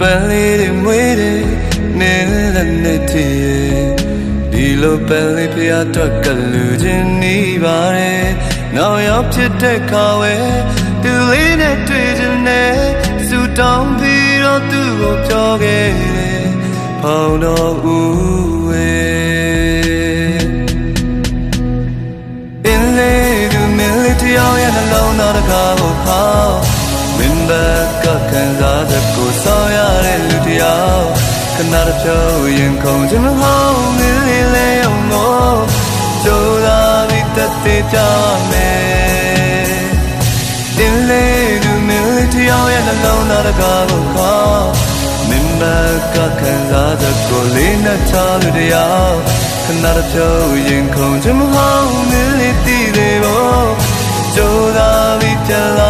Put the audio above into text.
ပန်းလေးတွေမွေးတယ်နေလည်းနေတည်းဒီလိုပန်းလေးဖျားတော့ကလူချင်းနေပါတယ်နောက်ရောက်ဖြစ်တဲ့ခါဝဲသူလေးနဲ့တွေ့ချင်တယ်စူတောင်းပြီးတော့သူ့ကိုပြောခဲ့တယ်ဖောင်းတော့ဦးဝဲအင်းလေးသူမင်းလေးတယောက်ရဲ့နှလုံးသားတစ်ခါကိုခေါ်မင်းဘက်ကခံစားချက်ကိုဆောင်ရတဲ့လူတယောက် ခဏတစ်ဖြုတ်ရင်ခုန်ချင်မဟုတ်မင်းလေးလေးအောင်လို့ကြိုးစားပြီးတက်သေးကြမယ်အင်းလေးသူမင်းလေးတယောက်ရဲ့နှလုံးသားတစ်ခါကိုခေါ်မင်းဘက်ကခံစားချက်ကိုလေးနဲ့ချလူတယောက်ခဏတစ်ဖြုတ်ရင်ခုန်ချင်မဟုတ်မင်းလေးတည်သေးဖို့ကြိုးစားပြီးကြလာနေပါမယ်အင်းလေး